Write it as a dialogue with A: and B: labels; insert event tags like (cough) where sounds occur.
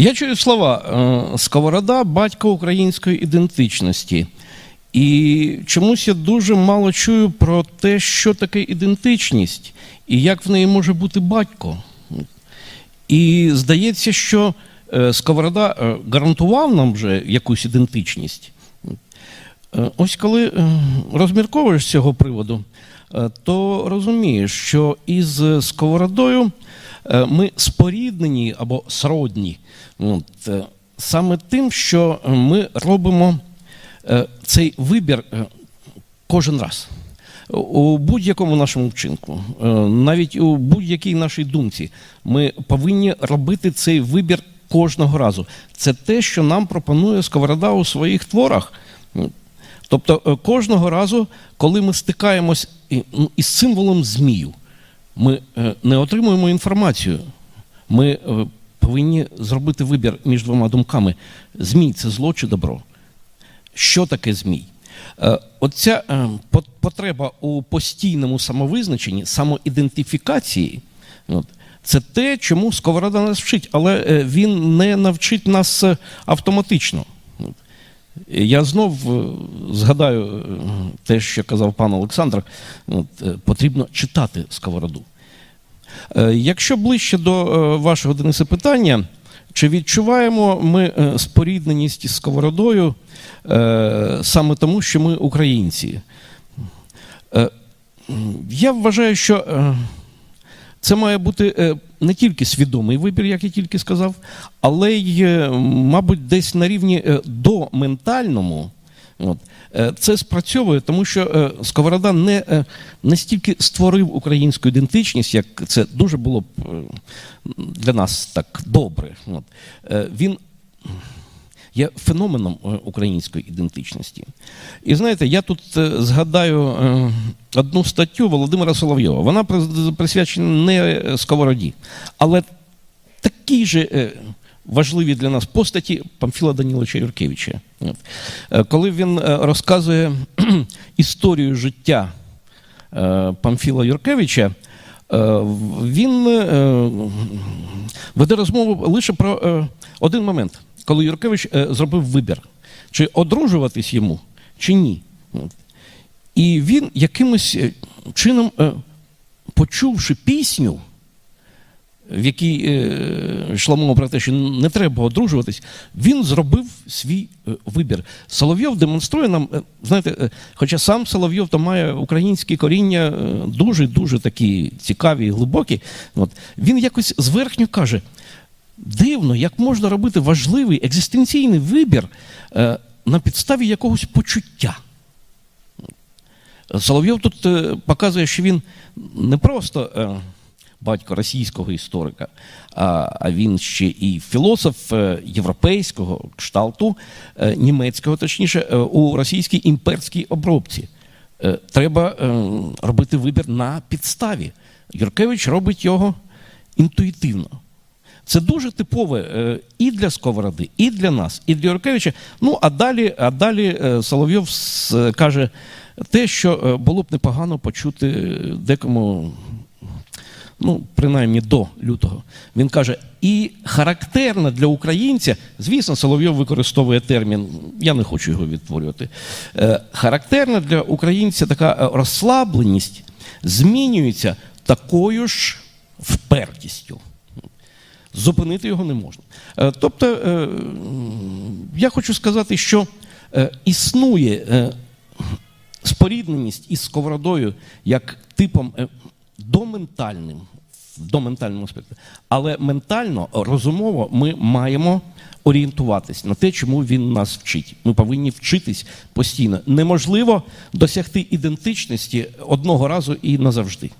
A: Я чую слова е, Сковорода, батько української ідентичності. І чомусь я дуже мало чую про те, що таке ідентичність і як в неї може бути батько. І здається, що е, Сковорода е, гарантував нам вже якусь ідентичність. Ось коли розмірковуєш з цього приводу, то розумієш, що із Сковородою ми споріднені або сродні. От, е, Саме тим, що ми робимо е, цей вибір е, кожен раз. У будь-якому нашому вчинку, е, навіть у будь-якій нашій думці, ми повинні робити цей вибір кожного разу. Це те, що нам пропонує Сковорода у своїх творах. Тобто е, кожного разу, коли ми стикаємось ну, із символом змію, ми е, не отримуємо інформацію. Ми е, повинні зробити вибір між двома думками: змій це зло чи добро. Що таке змій? Е, Оця потреба у постійному самовизначенні, самоідентифікації, це те, чому Сковорода нас вчить, але він не навчить нас автоматично. Я знов е, згадаю е, те, що казав пан Олександр, е, потрібно читати Сковороду. Якщо ближче до вашого Дениса питання, чи відчуваємо ми спорідненість із сковородою саме тому, що ми українці? Я вважаю, що це має бути не тільки свідомий вибір, як я тільки сказав, але й, е, мабуть, десь на рівні е, доментальному. От. Е, Це спрацьовує, тому що Сковорода не, не стільки створив українську ідентичність, як це дуже було б для нас так добре. От. Він є феноменом е, української ідентичності. І знаєте, я тут е, згадаю е, одну статтю Володимира Соловйова. Вона присвячена не Сковороді, але такі же е, важливі для нас постаті Памфіла Даніловича Юркевича. Коли він розказує (clears throat) історію життя Памфіла Юркевича, він веде розмову лише про один момент, коли Юркевич е, зробив вибір, чи одружуватись йому, чи ні. І він якимось е, чином, е, почувши пісню, в якій йшла мова про те, що не треба одружуватись, він зробив свій вибір. Соловйов демонструє нам, знаєте, хоча сам Соловйов то має українські коріння е, дуже-дуже такі цікаві і глибокі, от, він якось зверхньо каже: дивно, як можна робити важливий екзистенційний вибір е, на підставі якогось почуття. Соловйов тут е, показує, що він не просто е, батько російського історика, а, він ще і філософ європейського кшталту, німецького, точніше, у російській імперській обробці. Треба робити вибір на підставі. Юркевич робить його інтуїтивно. Це дуже типове е, і для Сковороди, і для нас, і для Юркевича. Ну, а далі, а далі е, Соловйов каже те, що е, було б непогано почути е, декому, ну, принаймні до лютого. Він каже, і характерна для українця, звісно, Соловйов використовує термін, я не хочу його відтворювати. е, Характерна для українця така е, розслабленість змінюється такою ж впертістю зупинити його не можна. Е, Тобто, е, я хочу сказати, що е, існує спорідненість із сковородою як типом доментальним, в доментальному аспекті. Але ментально, розумово, ми маємо орієнтуватись на те, чому він нас вчить. Ми повинні вчитись постійно. Неможливо досягти ідентичності одного разу і назавжди.